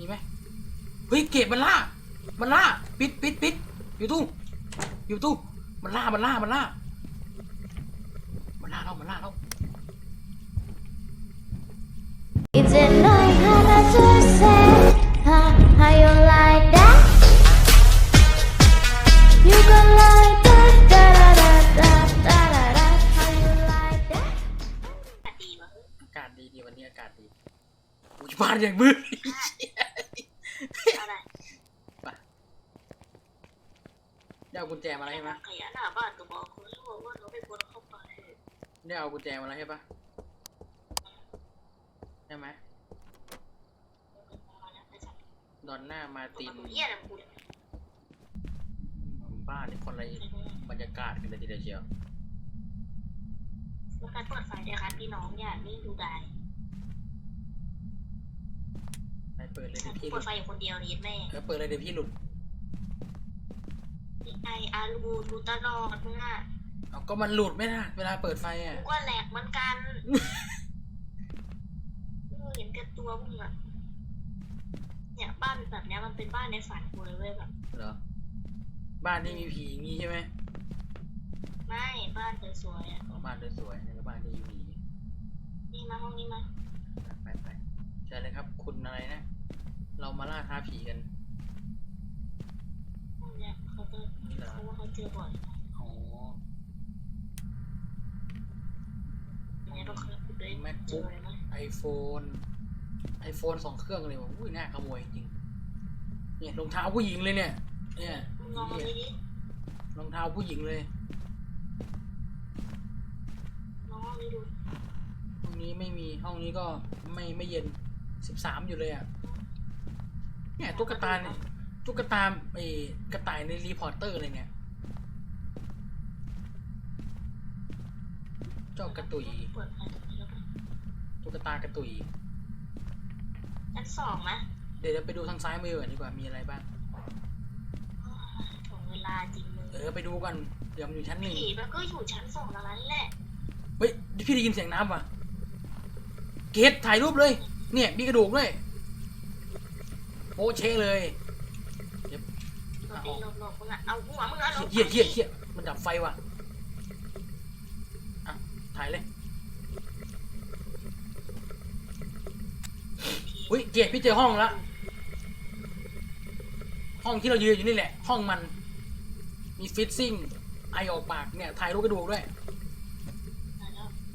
มีไหมเฮ้ยเก็บมันล่า มันล่า ปิดปิดปิดอยู่ตู้อยู่ตู้มันล่ามันล่ามันล่า มันล่าเรามันล่าเรา Is it not hard to say how, how you like that? You can like that, da da da da da da da. How you like that? ดีวะอากาศดีดีวันนี้อากาศดีอุ้ยบ้านอย่างมืด อะไร ได้เอากุญแจมาแล้วใช่ไหมขยะหน้าบ้านตัวบอกคุณรู้ว่าเขาไม่ควรเข้าไปได้เอากุญแจมาแล้วใช่ปะใช่ไหมดอนหน้ามาตินเยี่ยอะไรกูเนี่ยบ้านนี่คนอะไรบรรยากาศกันเลยทีเดียวเชียวแล้วการเปิดไฟเนี่ยครับพี่น้องเนี่ยนี่ดูได้ไปเปิดเลยเดี๋ยวพี่หเปิลุดดไฟอยู่คนเดียวนี่แม่แล้วเปิดเลยเดี๋ยวพี่หลุด ไออารูดูตลอดมึงอะเอาก็มันหลุดไม่ได้เวลาเปิดไฟอะ กูก็แหลกเหมือนกันเห็นแต่ตัวมึงอะเนี่ยบ้านแบบเนี้ยมันเป็นบ้านในฝันกูเลยเว้ยแบบเหรอ บ้านที่มีผีงี้ใช่ไหมไม่บ้านสวยๆอะอ๋อบ้านสวยๆนี่ก็บ้านที่มีผีนี่มาห้องนี้มา ไปไปเชิญเลยครับ คุณอะไรนะ เรามาล่าท้าผีกัน ห้องเนี้ยเขา เจอนี่เหรอเขาว่าเขาเจอบ่อยอ๋อเนี่ยเราเคยพูดด้วยเจอเลยไหมไอโฟนไอโฟนสองเครื่องเลยว่ะอุ้ยน่าขโมยจริง เนี่ยรองเท้าผู้หญิงเลยเนี่ย เนี่ยมึงลองมาเหี้ยดิรองเท้าผู้หญิงเลยลองมาดูห้องนี้ไม่มีห้องนี้ก็ไม่ไม่เย็นสิบสามอยู่เลยอะเนี่ยตุ๊กตาเนี่ย ตุ๊กตาไอ้กระต่ายในรีพอร์เตอร์เลยเนี่ย เจ้ากระตุยเปิดไฟตรงนี้แล้วกันตุ๊กตากระตุย ชั้นสองนะเดี๋ยวเราไปดูทางซ้ายมือก่อนดีกว่ามีอะไรบ้างถึงเวลาจริงมึงเออไปดูกันเดี๋ยวมันอยู่ชั้นหนึ่งผีมันก็อยู่ชั้นสองตรงนั้นแหละเฮ้ยพี่ได้ยินเสียงน้ำว่ะ เกตถ่ายรูปเลย เนี่ยมีกระดูกด้วยโป๊ะเชะเลย หลบดิหลบหลบมึงอะเอาหัวมึงอะหลบเหี้ยเหี้ยเหี้ยมันดับไฟว่ะอะถ่ายเลยอุ้ยเกตพี่เจอห้องละห้องที่เรายืนอยู่นี่แหละ ห้องมัน มีฟิตซิ่งไอออกปากเนี่ยถ่ายรูปกระดูกด้วย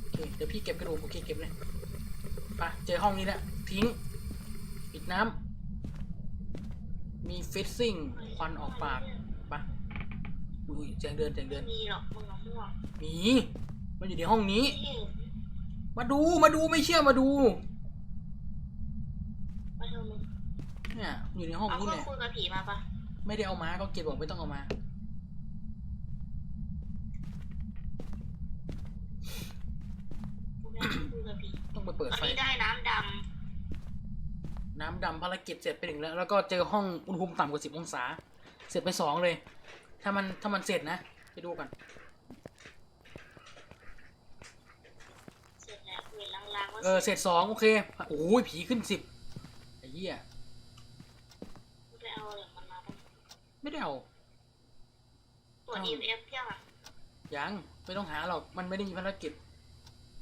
โอเคเดี๋ยวพี่เก็บกระดูกโอเคเก็บเลยไปเจอห้องนี้แล้วทิ้ง ปิดน้ำ มีฟิตซิ่งควันออกปากไปะอุ้ยเสียงเดินเสียงเดิน มีหรอกมึงเอาหัวมี มันอยู่ในห้องนี้ ที่มาดูมาดูไม่เชื่อมาดู มาเถอะมึงเนี่ยอยู่ในห้องเอานี้เครื่เนี่องยคุยกับผีมาปะไม่ได้เอามาก็เก็บบอกไม่ต้องเอามา กูไม่ได้คุยกับผีต้องไปเปิดตอนไฟ นี้ได้น้ำด น้ำดำภารกิจเสร็จไปหนึ่งแล้ว แล้วก็เจอห้องอุณหภูมิต่ำกว่าสิบองศา เสร็จไปสองเลย ถ้ามันถ้ามันเสร็จนะ ไปดูกันำเสร็จแล้วเวลลางๆว่าเออเสร็จสองโอเคโอ้ยผีขึ้นสิบไอ้เหี้ยกูไปเอาอะไรมันมาปะไม่ได้เอาตรวจ EMF ยังอะยังไม่ต้องหาหรอกมันไม่ได้มีภารกิจ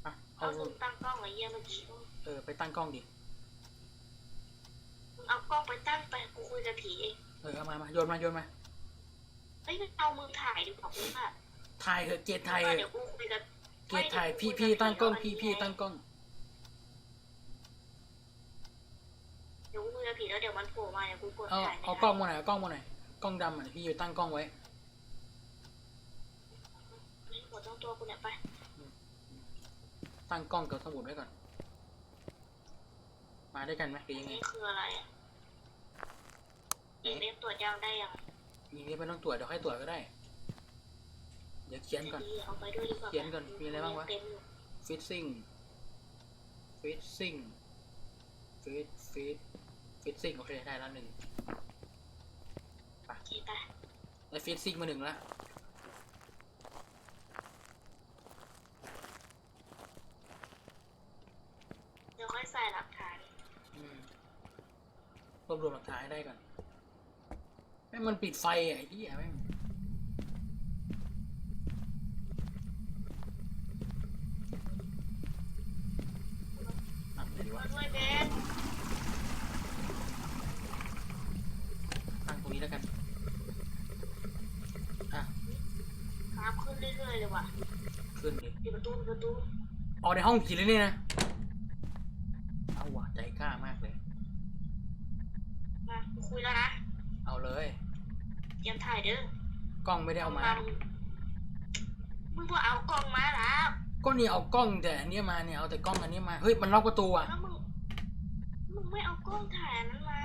อะเอาเอาซุ่มตั้งกล้องไว้เยี่ยมเมื่อกี้ เออไปตั้งกล้องดิมึง เอากล้องไปตั้งไปกูคุยกับผีเองเออเอามามาโยนมาโยนมาเฮ้ยเอามือถ่ายดีกว่ามึงอะถ่ายเถอะเกตถ่ายเถเดี๋ยอะวกูคุยกับเกตถ่ายพี่พี่ตั้งกล้องพี่พี่ตั้งกล้องเดี๋ยวกูคุยกับผีแล้วเดี๋ยวมันโผล่มาเดี๋ยวกูกดเอาถ่ายไม่เอาได้กล้องมาหน่อยเอากล้องมาหน่อยกล้องดำอะพี่อยู่ตั้งกล้องไว้ไม่กดต้องตัวกูเนี่ยไปตั้งกล้องกับสมุดไว้ก่อน มาด้วยกันไหมหรือยังไงนี่คืออะไรอะอีเมฟตรวจยังได้ยังมีนี้ไม่ต้องตรวจเดี๋ยวค่อยตรวจก็ได้ เดี๋ยวเขียนก่อน ดีเอาไปด้วยดีกว่าเขียนก่อนมีอะไรบ้างวะ เต็มอยู่ฟิตซิ่ง ฟิตซิ่ง ฟิตฟิตฟิตซิ่งโอเคได้แล้วหนึ่งโอเคไปได้ฟิตซิ่งมาหนึ่งแล้ว เดี๋ย วค่อยใส่หลักฐานอืมรวบรวมหลักฐานให้ได้ก่อนแม่งมันปิดไฟอะไอ้เหี้ยแม่งอะไหนดีวะมาด้วยเบนตั้งตรงนี้แล้วกัน อะครับขึ้นเรื่อยๆเลยว่ะขึ้นดิปิดประตูปิดประตู ออกในห้องผีเลยเนี่ยนะ เอาว่ะใจกล้ามากเลย มากูคุยแล้วนะ เอาเลย เตรียมถ่ายเด้อกล้องไม่ได้เอามา มึงพอเอากล้องมาแล้วก็นี่เอากล้องแต่อันเนี้ยมาเนี่ยเอาแต่กล้องอันนี้มาเฮ้ยมันล็อกประตูอะแล้วมึงมึงไม่เอากล้องถ่ายอันนั้นมา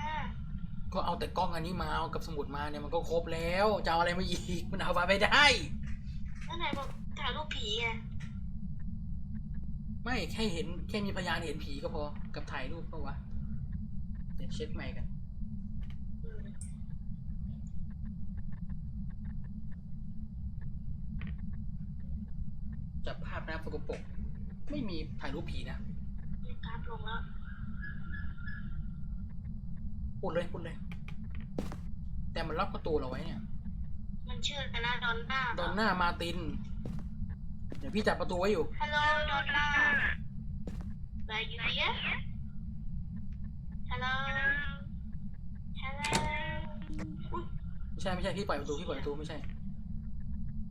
ก็เอาแต่กล้องอันนี้มาเอากับสมุดมาเนี่ยมันก็ครบแล้วจะเอาอะไรมาอีกมันเอามาไม่ได้ แล้วไหนบอกถ่ายรูปผีไงไม่แค่เห็นแค่มีพยานเห็นผีก็พอกับถ่ายรูปก็วะเดี๋ยวเช็คใหม่กัน อืม จับภาพหน้าสกปรกไม่มีถ่ายรูปผีนะมีกราฟลงแล้วพูดเลยพูดเลย แต่มันล็อกประตูเราไว้เนี่ย มันชื่อกันนะดอนน่าดอนน่ามาติน เดี๋ยวพี่จับประตูไว้อยู่ ฮัลโหลดอนน่า Are you here Hello Hello อุ๊ยไม่ใช่ไม่ใช่พี่ปล่อยประตูพี่ปล่อยประตูไม่ใช่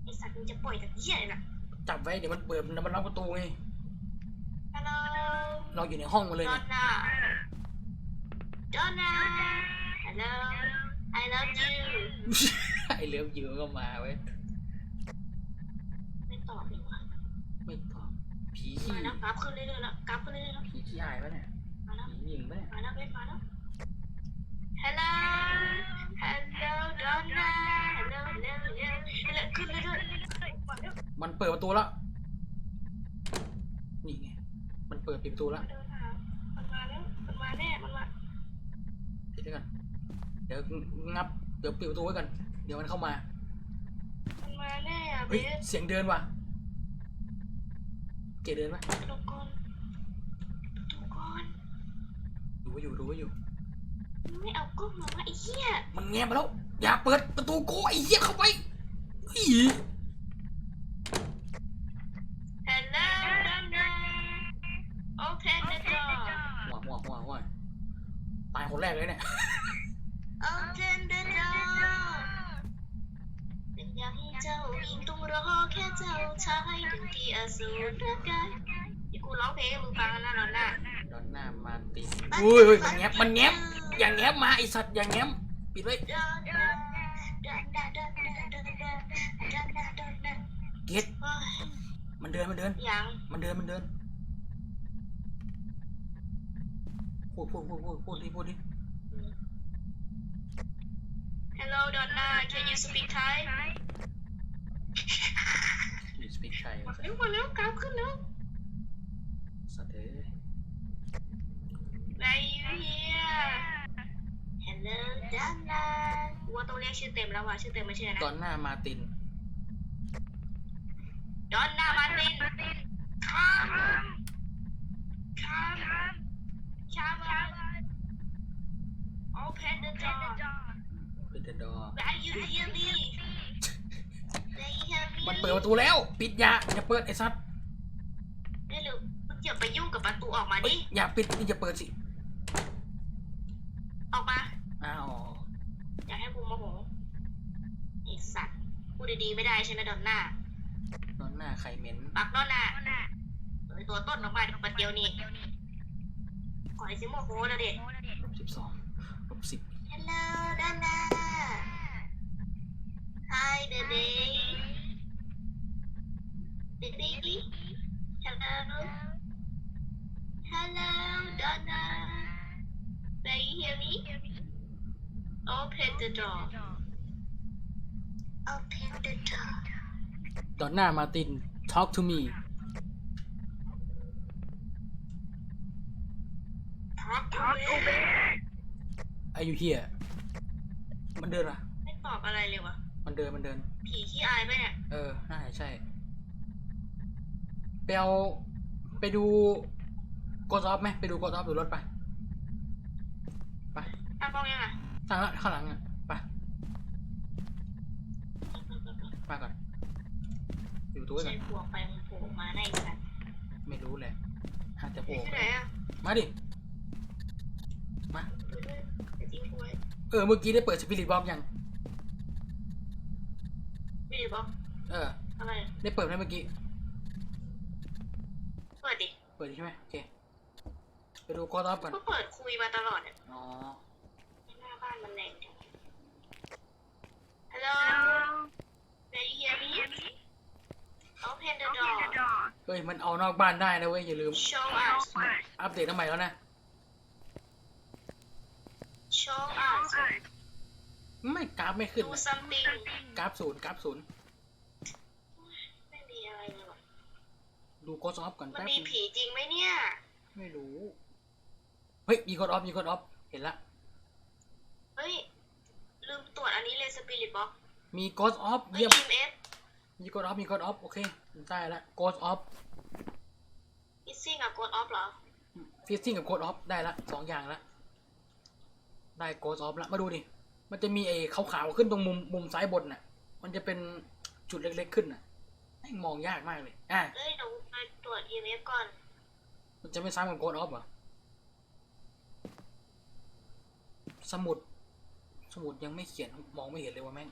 ไอสัตว์มึงจะปล่อยจากเหี้ยเลยน่ะ จับไว้เดี๋ยวมันเปิดมันล็อกประตูไง Hello เราอยู่ในห้องมาเลยดอเนี่ยนน่าดอนน่า Hello I love you ไอเลิฟยูก็มาเว้ยไม่ตอบดีกว่าไม่ตอบผีขี้มาแล้วกราฟขึ้นเรื่อยๆแล้วกราฟขึ้นเรื่อยๆแล้วผีขี้อายปะเนี่ยมาแล้วผีหญิงปะเนี่ยมาแล้วเบสมาแล้ว Hello Hello มาแล้วมันเปิดประตูแล้ว นี่ไง มันเปิดปิดประตูแล้วเดินหามันมาแล้ว มันมาแน่ มันมาปิดไว้ก่อนเดี๋ยวงับ เดี๋ยวปิดประตูไว้ก่อนเดี๋ยวมันเข้ามา มันมาแน่อะเบเฮ้ย สเสียงเดินว่ะ เกเดินปะลงก่อนดูก่อนดูไว้อยู่ดูไว้อยู่ มึงไม่เอากล้องมาวะไอ้เหี้ยมันแงบมาแล้ว อย่าเปิดประตูโกไอ้เหี้ยเข้าไปอี Hello เลยเนี่ย Open the door เป็นอย่างให้เจ้าหญิงต้องรอแค่เจ้าชายถึงที่อสูรรักกันเดี๋ยวกูร้องเพลงให้มึงฟังนะนอนน่ะดอนหน้ามาตินอุ้ยเฮ้ยมันแงบมันแงบอย่างแงบมาไอสัตว์อย่างแงบปิดไว้ดอนน่ะดอนน่ะดอนน่ะดอนน่ะดอนน่ะดอนน่ะเกตโอ้ยมันเดินมันเดินยังมันเดินมันเดินพูดพูดพูดพูดพูดดิพูดดิ Hello Donna can you speak Thai มีสปีกไทยมาเร็วมาเร็วกราฟขึ้นแล้วสัตว์เอ้ย Where you here Hello Donna กูว่าต้องเรียกชื่อเต็มแล้วว่ะชื่อเต็มไม่ใช่นะ ดอนหน้ามาติน Donna Martin Come Come Come Open the door ปิดเดอ Where you hear me Where you hear me มันเปิดประตูแล้ว ปิดอย่าอย่าเปิดไอ้สัตว์เร็วๆมึงอย่าไปยุ่งกับประตูออกมาเฮ้ดิยอย่าปิดอย่าเปิดสิ ออกมาอ้าวอยากให้กูโมโหไอ้สัตว์พูดดีๆไม่ได้ใช่ไหมดอนน่าดอนหน้าไข่เหม็นปักดอนน่าเอ้ยตัวต้นออกมาเดี๋ยวปัดเดียวนี่ก่อนสิโมโหแล้วเด็กลบสิบสองลบสิบ Hello, Donna. Hi, baby. Baby. Hello. Hello, Donna. Can you hear me? Open the door. Open the door. Donna Martin, talk to me. Talk to me. Are you here มันเดินอะ ไม่ตอบอะไรเลยวะมันเดินมันเดิน ผีขี้อายปะเนี่ยเออ น่าจะใช่ ไปเอาไปดูกดออฟไหมไปดูกดออฟหรือรถไป ไปเอาตั้งกล้องยังอะตั้งละข้างหลังอะ ไปมาก่อน อยู่ตัวไว้ก่ใช้อนพวงไปมันโผล่มาได้สัตว์ไม่รู้แหละอาจจะโผล่ที่ไหนอะมาดิ มาไปทิ้งถ้วย เออเมื่อกี้ได้เปิดสปิริตบอกยังไม่ได้บอกเออ อะไรได้เปิดไหมเมื่อกี้ เปิดดิ เปิดใช่ไหมโอเค ไปดูกอล์ฟก่อน ก็เปิดคุยมาตลอดอะอ๋อ หน้าบ้านมันแรงจังฮัลโหล Can you hear me Open the door เฮ้ย มันเอานอกบ้านได้นะเว้ย อย่าลืม Show us อัปเดตทำไมแล้วนะ Show us ไม่กราฟไม่ขึ้น Do นะ something กราฟศูนย์กราฟศูนย์ไม่มีอะไรเลยว่ะดูกอล์ฟก่อนมันแป๊บมีนึงผีจริงไหมเนี่ย ไม่รู้ เฮ้ยมีกอล์ฟมีกอล์ฟเห็นละ เฮ้ย ลืมตรวจอันนี้เลยสปิริตบ็อกมีกอล์ฟเฮ้ยเยี่ยม ทีมเอฟมีกอล์ฟมีกอล์ฟโอเคได้ละกอล์ฟมิสซิ่งกับกดออฟเหรอ ฟิซซิ่งกับโคดออฟได้ละสองอย่างละ ได้โคดออฟละมาดูดิ มันจะมีไอ้ขาวๆขึ้นตรงมุมมุมซ้ายบนน่ะ มันจะเป็นจุดเล็กๆขึ้นน่ะแม่งมองยากมากเลย อะเอ้ยเดี๋ยวไปตรวจ EMF ก่อน มันจะไม่ซ้ำกับโคดออฟเหรอ สมุด สมุดยังไม่เขียน มองไม่เห็นเลยว่าแม่ง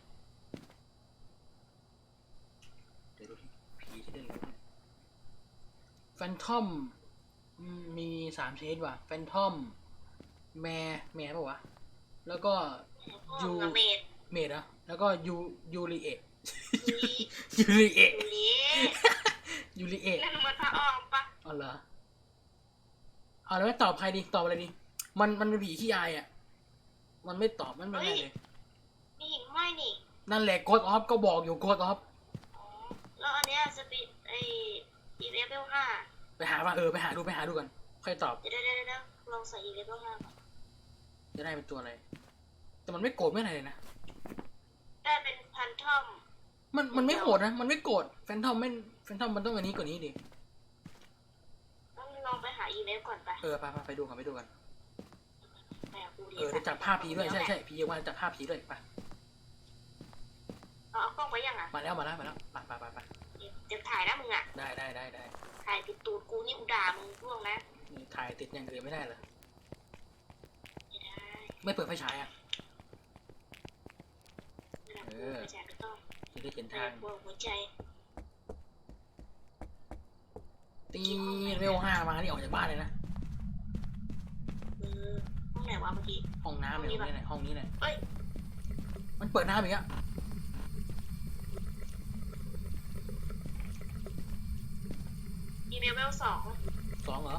เดี๋ยวดูที่ผีที่เล่นเลยแฟนทอม มีสามชนิดว่ะ แฟนทอม แม่แม่ปะวะ แล้วก็ พ่อกับเมดเมดอะแล้วก็ยูยูริเอะยูรียูริเอะยูรียูริเอะนั่นมันพระออมปะอ๋อเหรอเอาแล้วไม่ตอบใครดีตอบอะไรดี มันมันเป็นผีขี้อายอะมันไม่ตอบมันไม่ได้เลยมีหิ่งห้อยนี่นั่นแหละโกดออฟก็บอกอยู่โกดออฟอ๋อแล้วอันเนี้ยสปิไอ EMF เลเวลห้าไปหาว่าเออไปหาดูไปหาดูกันค่อยตอบเดี๋ยวเดี๋ยวเดี๋ยวเดี๋ยวลองใส่ EMF เลเวลห้าก่อนจะได้เป็นตัวอะไร แต่มันไม่โกรธไม่อะไรเลยนะ ได้เป็นพันทอม มันมันไม่โหดนะ มันไม่โกรธแฟนทอมไม่แฟนทอมมันต้องอันนี้กว่านี้ดิ ต้องลองไปหา EMF ก่อนไปเออไปไปไปดูกันไปดูกันไปกับกูดีเออได้จับภาพผีด้วยใช่ใช่ผีเยาวันจับภาพผีด้วยไปเอาเอากล้องไปยังอะมาแล้วมาแล้วมาแล้วไปไปไปไปเดี๋ยวถ่ายนะมึงอะ ได้ได้ได้ได้ถ่ายติดตูดกูนี่กูด่ามึงร่วงนะนี่ถ่ายติดอย่างอื่นไม่ได้เหรอไม่ได้ ไม่เปิดไฟฉายอะไม่ได้เออไม่ใช่ไม่ต้องจะได้เห็นแต่ทางปวดหัวใจตีเร็วห้ามานี่ออกจากบ้านเลยนะเออห้องไหนวะเมื่อกี้ห้องน้ำเลยห้องนี้แหละห้องนี้แหละเอ้ยมันเปิดน้ำอีกอะอีเมลเวลสองสองเหรอ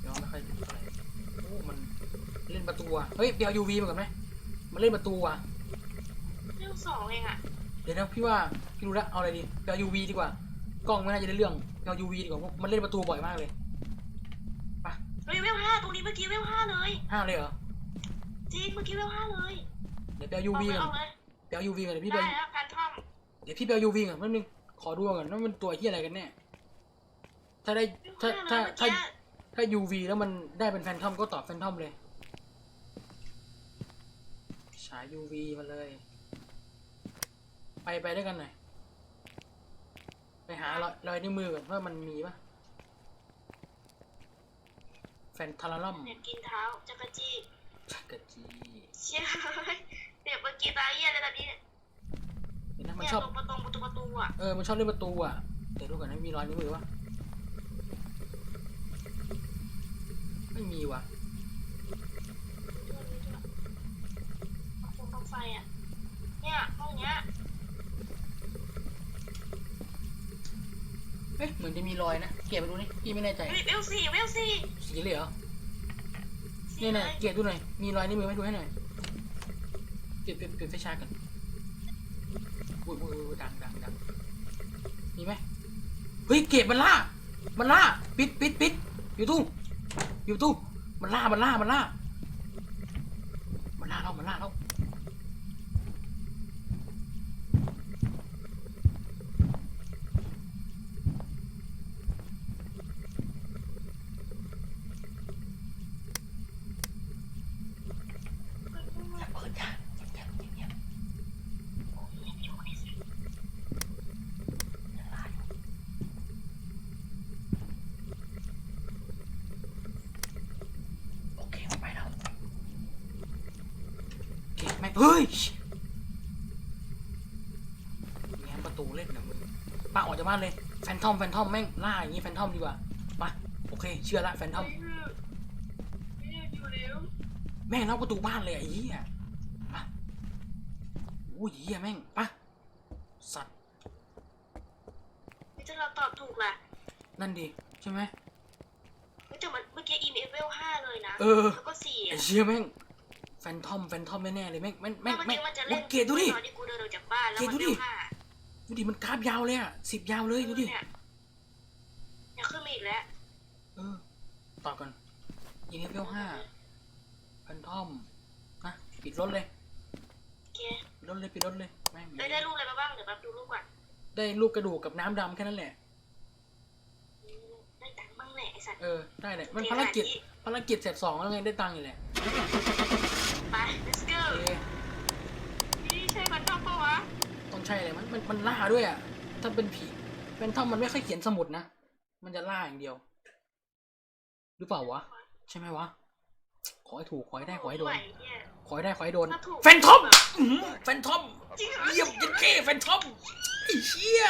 เดี๋ยวไม่ค่อยดูอะไรโอ้มันเล่นประตูอะเฮ้ยเดี๋ยวยูวีมาก่อนไหมมันเล่นประตูอะเวลสองเองอะเดี๋ยวนะพี่ว่าพี่รู้แล้วเอาอะไรดีเดี๋ยวยูวีดีกว่ากล้องไม่น่าจะได้เรื่องเดี๋ยวยูวีดีกว่าเพราะมันเล่นประตูบ่อยมากเลยเฮ้ยเวลห้าตรงนี้เมื่อกี้เวลห้าเลยห้าเลยเหรอจริงเมื่อกี้เวลห้าเลยเดี๋ยวไปเอายูเอาวีเลยก่อเอานเลยไปเอายูวีก่อนเดี๋ยวพี่ไปได้แล้วพันทอมเดี๋ยวพี่ไปเอายูวีก่อนแป๊บนึงขอดูก่อนว่ามันตัวที่อะไรกันแน่ถ้าได้เวลถ้าห้าถ้าเลยเมื่อถ้ากี้ถ้ายูวีแล้วมันได้เป็นแฟนทอมก็ตอบแฟนทอมเลย ฉายยูวีมาเลย ไปไปด้วยกันหน่อย ไปหารอยรอยนิ้วมือก่อนว่ามันมีปะแฟนทาราลัมเน็ตกินเท้าจักรจี้จักรจีเชี่ยเนี่ยเมื่อกี้ตายเหี้ยอะไรแบบนี้เนี่ยเห็นนะมันเนี่ยชอบ ตรงประตูประตูประตูอะเออ มันชอบเล่นประตูอะ เดี๋ยวดูก่อนนะมีรอยนิ้วมือปะไม่มีว่ะ ห้อง ไฟอะ เนี่ยห้องเนี้ยเอ๊ะเหมือนจะมีรอยนะเก็บไปดูนี่พี่ไม่แน่ใจเฮ้ยเวลสี่เวลสี่สีเหลืองสี่เนี่ยเลเนี่ยยเก็บดูหน่อยมีรอยนิ้วมือให้ดูให้หน่อยเก็บเก็บเก็บไฟฉายกันอุ้ยอุ้ยอุ้ยดังดังดังมีไหมเฮ้ยเก็บมันล่ามันล่าปิดปิดปิดอยู่ตู้อยู่ตู้มันล่ามันล่ามันล่ามันล่าเรามันล่าเรา เฮ้ยแง้มประตูเล่นนะมึงป้าออกจากบ้านเลย แฟนทอม แฟนทอมแม่งล่าอย่างงี้แฟนทอมดีกว่ามาโอเค เชื่อละแฟนทอมอยู่เร็วแม่งล็อกประตูบ้านเลยไอ้เหี้ยไปอุ้ยเหี้ยแม่งไปะสัตว์ถ้าเราตอบถูกล่ะนั่นดีใช่ไหมแต่มันเมื่อกี้อีเมลเวลห้าเลยนะ เออ แล้วก็สี่ไอ้อะเชี่ยแม่ง แฟนทอมแฟนทอมแน่ๆเลยแม่งแม่งแม่งเมื่อแม่งกี้มันจะโอ้เล่นเกรดดูดิ ตอนที่กูเดินออกจากบ้านแล้วเกรดมันดูเวดิลห้าดูดิมันกราฟยาวเลยอะสิบยาวเลยดูดิเนี่ยเนี่ยขึ้นมาอีกแล้วเออต่อกันยีนิเวลห้าแฟนทอมนะปิดรถเลยโอเคปิดรถเลยปิดรถเลยแม่งได้ได้รูปอะไรมาบ้างเดี๋ยวแป๊บดูรูปก่อนได้ลูกกระดูกกับน้ำดำแค่นั้นแหละ อืมได้ตังค์บ้างแหละไอ้สัตว์ เออได้เลยมันภารกิจภารกิจเสร็จสองแล้วไงได้ตังค์อยู่แหละไป let's go โอเคนี่ใช่มันชอบปะวะต้องใช่เลยมันมันมันล่าด้วยอะถ้าเป็นผีเป็นทอมมันไม่ค่อยเขียนสมุดนะมันจะล่าอย่างเดียว หรือเปล่าวะ ใช่ไหมวะ ขอให้ถูกขอให้ได้ขอให้โดนไหวเนี่ยขอให้ได้ขอให้โดนถ้าถูกแฟนทอมอื้อหือแฟนทอมจริงเหรอเยี่ยมยันเก้แฟนทอมไอ้เชี่ย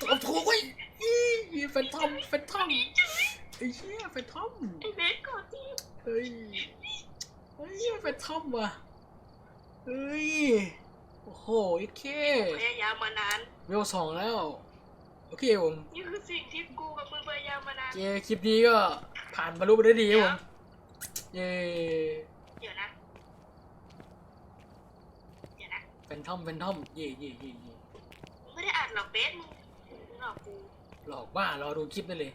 ตอบถูกเว้ยอี้แฟนทอมแฟนทอมไอ้เชี่ยแฟนทอมไอ้เบสก่อนที่เฮ้ยเฮ้ยแฟนทอมว่ะเฮ้ยโอ้โหไอ้เคพยายามมานาน เวลสองแล้ว โอเคผมนี่คือสิ่งที่กูกับมึงพยายามมานาน เจคลิปนี้ก็ผ่านบรรลุไปได้ดีครับผมเย้เดี๋ยวนะ เดี๋ยวนะแฟนทอมแฟนทอมเย่เย่เย่เย่มึงไม่ได้อ่านหรอกเบสมึงมึงหลอกกูหลอกบ้ารอดูคลิปได้เลย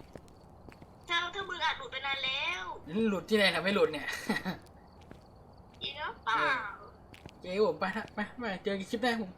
ถ้าถ้ามึงอ่านหลุดไปนานแล้วหลุดที่ไหนทำไม่หลุดเนี่ย อีเนาะเปล่า เจ๊ผมไปฮะไปไปเจอกันคลิปหน้าผม